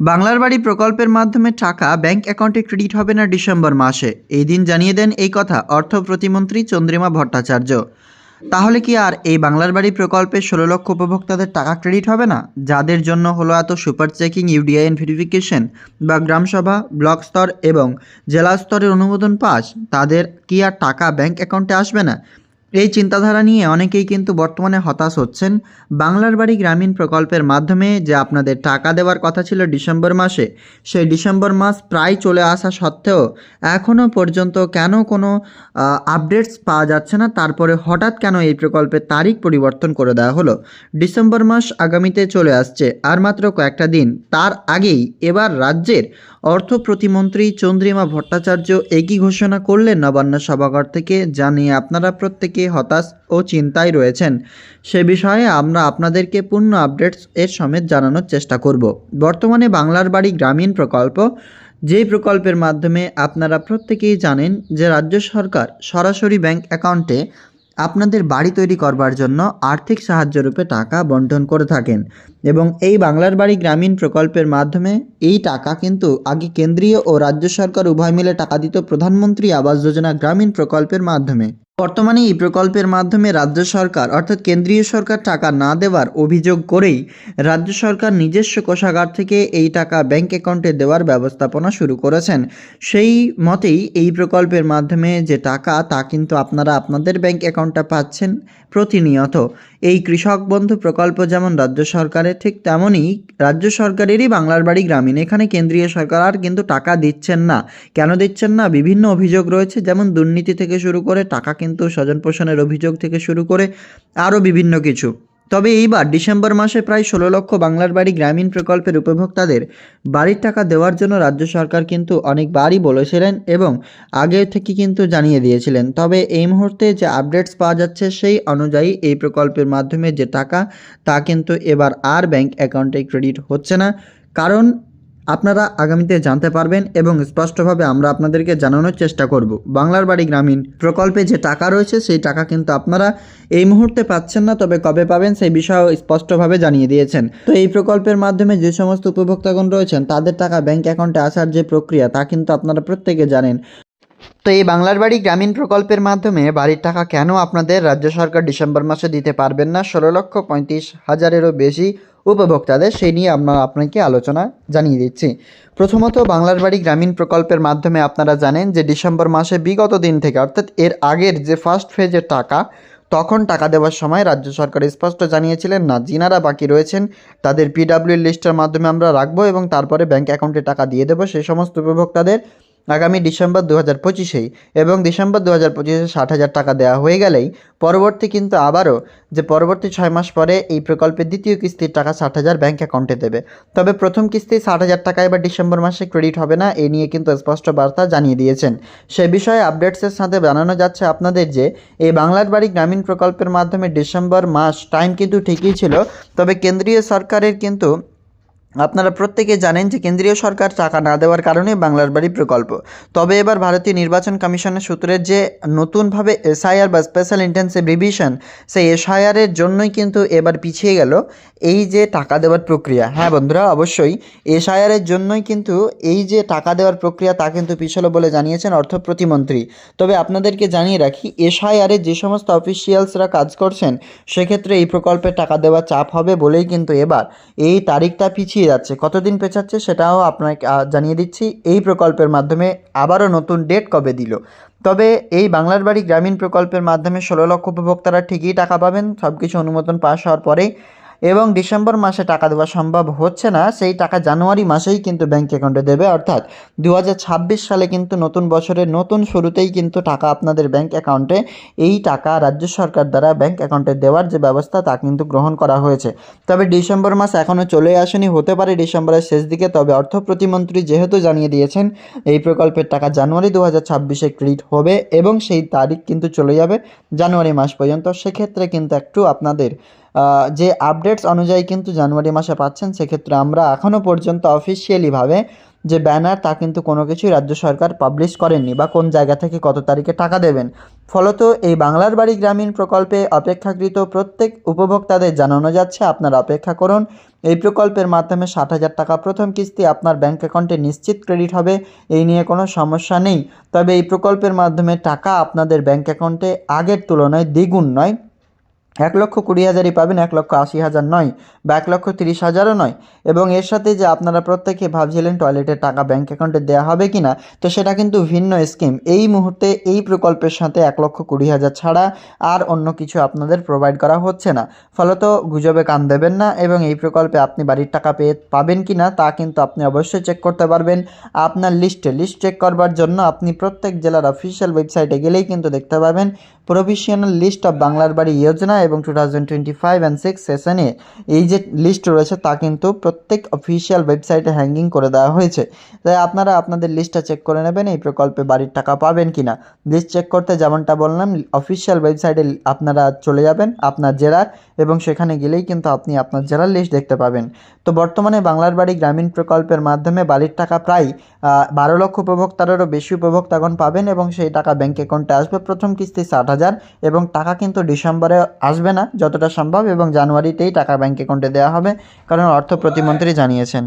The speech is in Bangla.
বাংলার বাড়ি প্রকল্পের মাধ্যমে টাকা ব্যাংক অ্যাকাউন্টে ক্রেডিট হবে না ডিসেম্বর মাসে। এই দিন জানিয়ে দেন এই কথা অর্থ প্রতিমন্ত্রী চন্দ্রিমা ভট্টাচার্য। তাহলে কি আর এই বাংলার বাড়ি প্রকল্পে ষোলো লক্ষ উপভোক্তাদের টাকা ক্রেডিট হবে না? যাদের জন্য হলো এত সুপার চেকিং ইউডিআইএন ভেরিফিকেশন বা গ্রামসভা ব্লক স্তর এবং জেলা স্তরের অনুমোদন পাস, তাদের কি আর টাকা ব্যাংক অ্যাকাউন্টে আসবে না? এই চিন্তাধারা নিয়ে অনেকেই কিন্তু বর্তমানে হতাশ হচ্ছেন। বাংলার বাড়ি গ্রামীণ প্রকল্পের মাধ্যমে যে আপনাদের টাকা দেওয়ার কথা ছিল ডিসেম্বর মাসে, সেই ডিসেম্বর মাস প্রায় চলে আসা সত্ত্বেও এখনও পর্যন্ত কেন কোনো আপডেটস পাওয়া যাচ্ছে না? তারপরে হঠাৎ কেন এই প্রকল্পের তারিখ পরিবর্তন করে দেওয়া হলো? ডিসেম্বর মাস আগামীতে চলে আসছে, আর মাত্র কয়েকটা দিন। তার আগেই এবার রাজ্যের অর্থ প্রতিমন্ত্রী চন্দ্রিমা ভট্টাচার্য একই ঘোষণা করলেন নবান্ন সভাঘর থেকে, যা নিয়ে আপনারা প্রত্যেকে হতাশ ও চিন্তায় রয়েছেন। সে বিষয়ে আমরা আপনাদেরকে পূর্ণ আপডেটস এর সমেত জানানোর চেষ্টা করব। বর্তমানে বাংলার বাড়ি গ্রামীণ প্রকল্প, যেই প্রকল্পের মাধ্যমে আপনারা প্রত্যেকেই জানেন যে রাজ্য সরকার সরাসরি ব্যাংক অ্যাকাউন্টে আপনাদের বাড়ি তৈরি করবার জন্য আর্থিক সাহায্য রূপে টাকা বন্টন করে থাকেন এবং এই বাংলার বাড়ি গ্রামীণ প্রকল্পের মাধ্যমে এই টাকা কিন্তু আগে কেন্দ্রীয় ও রাজ্য সরকার উভয় মিলে টাকা দিত প্রধানমন্ত্রী আবাস যোজনা গ্রামীণ প্রকল্পের মাধ্যমে। বর্তমানে এই প্রকল্পের মাধ্যমে রাজ্য সরকার, অর্থাৎ কেন্দ্রীয় সরকার টাকা না দেওয়ার অভিযোগ করেই রাজ্য সরকার নিজস্ব কোষাগার থেকে এই টাকা ব্যাংক অ্যাকাউন্টে দেওয়ার ব্যবস্থাপনা শুরু করেছেন। সেই মতেই এই প্রকল্পের মাধ্যমে যে টাকা, তা কিন্তু আপনারা আপনাদের ব্যাংক অ্যাকাউন্টটা পাচ্ছেন প্রতিনিয়ত। এই কৃষক বন্ধু প্রকল্প যেমন রাজ্য সরকারের, ঠিক তেমনই রাজ্য সরকারেরই বাংলার বাড়ি গ্রামীণ। এখানে কেন্দ্রীয় সরকার আর কিন্তু টাকা দিচ্ছেন না। কেন দিচ্ছেন না? বিভিন্ন অভিযোগ রয়েছে, যেমন দুর্নীতি থেকে শুরু করে টাকা কিন্তু স্বজন পোষণের অভিযোগ থেকে শুরু করে আরও বিভিন্ন কিছু। তবে এইবার ডিসেম্বর মাসে প্রায় ষোলো লক্ষ বাংলার বাড়ি গ্রামীণ প্রকল্পের উপভোক্তাদের বাড়ির টাকা দেওয়ার জন্য রাজ্য সরকার কিন্তু অনেকবারই বলেছিলেন এবং আগে থেকে কিন্তু জানিয়ে দিয়েছিলেন। তবে এই মুহূর্তে যে আপডেটস পাওয়া যাচ্ছে সেই অনুযায়ী এই প্রকল্পের মাধ্যমে যে টাকা তা কিন্তু এবার আর ব্যাংক অ্যাকাউন্টে ক্রেডিট হচ্ছে না। কারণ আপনারা আগামীতে জানতে পারবেন এবং স্পষ্টভাবে আমরা আপনাদেরকে জানানোর চেষ্টা করব। বাংলার বাড়ি গ্রামীণ প্রকল্পে যে টাকা রয়েছে, সেই টাকা কিন্তু আপনারা এই মুহূর্তে পাচ্ছেন না, তবে কবে পাবেন সেই বিষয়েও স্পষ্টভাবে জানিয়ে দিয়েছেন। তো এই প্রকল্পের মাধ্যমে যে সমস্ত উপভোক্তাগণ রয়েছেন, তাদের টাকা ব্যাংক অ্যাকাউন্টে আসার যে প্রক্রিয়া, তা কিন্তু আপনারা প্রত্যেকে জানেন। তো এই বাংলার বাড়ি গ্রামীণ প্রকল্পের মাধ্যমে বাড়ির টাকা কেন আপনাদের রাজ্য সরকার ডিসেম্বর মাসে দিতে পারবেন না? ষোলো লক্ষ পঁয়ত্রিশ হাজারেরও বেশি উপভোক্তাদের সেই নিয়ে আমরা আপনাকে আলোচনা জানিয়ে দিচ্ছি। প্রথমত, বাংলার বাড়ি গ্রামীণ প্রকল্পের মাধ্যমে আপনারা জানেন যে ডিসেম্বর মাসে বিগত দিন থেকে, অর্থাৎ এর আগের যে ফার্স্ট ফেজের টাকা, তখন টাকা দেওয়ার সময় রাজ্য সরকার স্পষ্ট জানিয়েছিলেন, না, যিনারা বাকি রয়েছেন, তাদের পিডাব্লিউ লিস্টের মাধ্যমে আমরা রাখব এবং তারপরে ব্যাংক অ্যাকাউন্টে টাকা দিয়ে দেবো। সেই সমস্ত উপভোক্তাদের আগামী ডিসেম্বর দু হাজার পঁচিশেই এবং ডিসেম্বর দু হাজার পঁচিশে ষাট হাজার টাকা দেওয়া হয়ে গেলেই পরবর্তী কিন্তু আবারও যে পরবর্তী ছয় মাস পরে এই প্রকল্পের দ্বিতীয় কিস্তির টাকা ষাট হাজার ব্যাঙ্ক অ্যাকাউন্টে দেবে। তবে প্রথম কিস্তি ষাট হাজার টাকা এবার ডিসেম্বর মাসে ক্রেডিট হবে না, এ নিয়ে কিন্তু স্পষ্ট বার্তা জানিয়ে দিয়েছেন। সে বিষয়ে আপডেটসের সাথে জানানো যাচ্ছে আপনাদের যে, এই বাংলার বাড়ি গ্রামীণ প্রকল্পের মাধ্যমে ডিসেম্বর মাস টাইম কিন্তু ঠিকই ছিল, তবে কেন্দ্রীয় সরকারের কিন্তু আপনারা প্রত্যেকে জানেন যে কেন্দ্রীয় সরকার টাকা না দেওয়ার কারণে বাংলার বাড়ি প্রকল্প। তবে এবার ভারতীয় নির্বাচন কমিশনের সূত্রের যে নতুনভাবে এসআইআর বা স্পেশাল ইন্টেন্সিভ রিভিশন, সেই এসআইআরের জন্যই কিন্তু এবার পিছিয়ে গেল এই যে টাকা দেওয়ার প্রক্রিয়া। হ্যাঁ বন্ধুরা, অবশ্যই এসআইআরের জন্যই কিন্তু এই যে টাকা দেওয়ার প্রক্রিয়া তা কিন্তু পিছলো বলে জানিয়েছেন অর্থ প্রতিমন্ত্রী। তবে আপনাদেরকে জানিয়ে রাখি এসআইআরের যে সমস্ত অফিসিয়ালসরা কাজ করছেন, সেক্ষেত্রে এই প্রকল্পে টাকা দেওয়া চাপ হবে বলেই কিন্তু এবার এই তারিখটা পিছিয়ে যাচ্ছে, কতদিন পেছাচ্ছে সেটাও আপনাকে জানিয়ে দিচ্ছি। এই প্রকল্পের মাধ্যমে আবারও নতুন ডেট কবে দিল? তবে এই বাংলার বাড়ি গ্রামীণ প্রকল্পের মাধ্যমে ষোলো লক্ষ উপভোক্তারা ঠিকই টাকা পাবেন সব কিছু অনুমোদন পাশ হওয়ার পরেই এবং ডিসেম্বর মাসে টাকা দেওয়া সম্ভব হচ্ছে না, সেই টাকা জানুয়ারি মাসেই কিন্তু ব্যাঙ্ক অ্যাকাউন্টে দেবে। অর্থাৎ দু হাজার ছাব্বিশ সালে কিন্তু নতুন বছরের নতুন শুরুতেই কিন্তু টাকা আপনাদের ব্যাঙ্ক অ্যাকাউন্টে এই টাকা রাজ্য সরকার দ্বারা ব্যাঙ্ক অ্যাকাউন্টে দেওয়ার যে ব্যবস্থা, তা কিন্তু গ্রহণ করা হয়েছে। তবে ডিসেম্বর মাস এখনও চলে আসেনি, হতে পারে ডিসেম্বরের শেষ দিকে, তবে অর্থ প্রতিমন্ত্রী যেহেতু জানিয়ে দিয়েছেন, এই প্রকল্পের টাকা জানুয়ারি দু হাজার ছাব্বিশে ক্রেডিট হবে এবং সেই তারিখ কিন্তু চলে যাবে জানুয়ারি মাস পর্যন্ত। সেক্ষেত্রে কিন্তু একটু আপনাদের যে আপডেটস অনুযায়ী কিন্তু জানুয়ারি মাসে পাচ্ছেন, সেক্ষেত্রে আমরা এখনও পর্যন্ত অফিসিয়ালিভাবে যে ব্যানার তা কিন্তু কোনো কিছুই রাজ্য সরকার পাবলিশ করেননি বা কোন জায়গা থেকে কত তারিখে টাকা দেবেন। ফলত এই বাংলার বাড়ি গ্রামীণ প্রকল্পে অপেক্ষাকৃত প্রত্যেক উপভোক্তাদের জানানো যাচ্ছে, আপনারা অপেক্ষা করুন। এই প্রকল্পের মাধ্যমে ষাট হাজার টাকা প্রথম কিস্তি আপনার ব্যাংক অ্যাকাউন্টে নিশ্চিত ক্রেডিট হবে, এই নিয়ে কোনো সমস্যা নেই। তবে এই প্রকল্পের মাধ্যমে টাকা আপনাদের ব্যাংক অ্যাকাউন্টে আগের তুলনায় দ্বিগুণ নয়। এক লক্ষ কুড়ি হাজারই পাবেন, এক লক্ষ আশি হাজার নয়, বা এক লক্ষ তিরিশ হাজারও নয়। এবং এর সাথে যে আপনারা প্রত্যেকে ভাবছিলেন টয়লেটের টাকা ব্যাংক অ্যাকাউন্টে দেওয়া হবে কি না তো সেটা কিন্তু ভিন্ন স্কিম। এই মুহূর্তে এই প্রকল্পের সাথে এক লক্ষ কুড়ি হাজার ছাড়া আর অন্য কিছু আপনাদের প্রোভাইড করা হচ্ছে না। ফলত গুজবে কান দেবেন না এবং এই প্রকল্পে আপনি বাড়ির টাকা পেয়ে পাবেন কি না তা কিন্তু আপনি অবশ্যই চেক করতে পারবেন। আপনার লিস্টে লিস্ট চেক করবার জন্য আপনি প্রত্যেক জেলার অফিসিয়াল ওয়েবসাইটে গেলেই কিন্তু দেখতে পাবেন প্রভিশনাল লিস্ট অফ বাংলার বাড়ি যোজনা এবং two thousand twenty five and six সেশনে এই যে লিস্ট রয়েছে তা কিন্তু প্রত্যেক অফিসিয়াল ওয়েবসাইটে হ্যাঙ্গিং করে দেওয়া হয়েছে। তাই আপনারা আপনাদের লিস্টটা চেক করে নেবেন, এই প্রকল্পে বাড়ির টাকা পাবেন কি না লিস্ট চেক করতে যেমনটা বললাম অফিসিয়াল ওয়েবসাইটে আপনারা চলে যাবেন, আপনার জেলার এবং সেখানে গেলেই কিন্তু আপনি আপনার জেলার লিস্ট দেখতে পাবেন। তো বর্তমানে বাংলার বাড়ি গ্রামীণ প্রকল্পের মাধ্যমে বাড়ির টাকা প্রায় বারো লক্ষ উপভোক্তারেরও বেশি উপভোক্তাগণ পাবেন এবং সেই টাকা ব্যাঙ্ক অ্যাকাউন্টে আসবে। প্রথম কিস্তি ষাট হাজার এবং টাকা কিন্তু ডিসেম্বরে আসবে না, যতটা সম্ভব এবং জানুয়ারিতেই টাকা ব্যাঙ্ক অ্যাকাউন্টে দেওয়া হবে, কারণ অর্থ প্রতিমন্ত্রী জানিয়েছেন।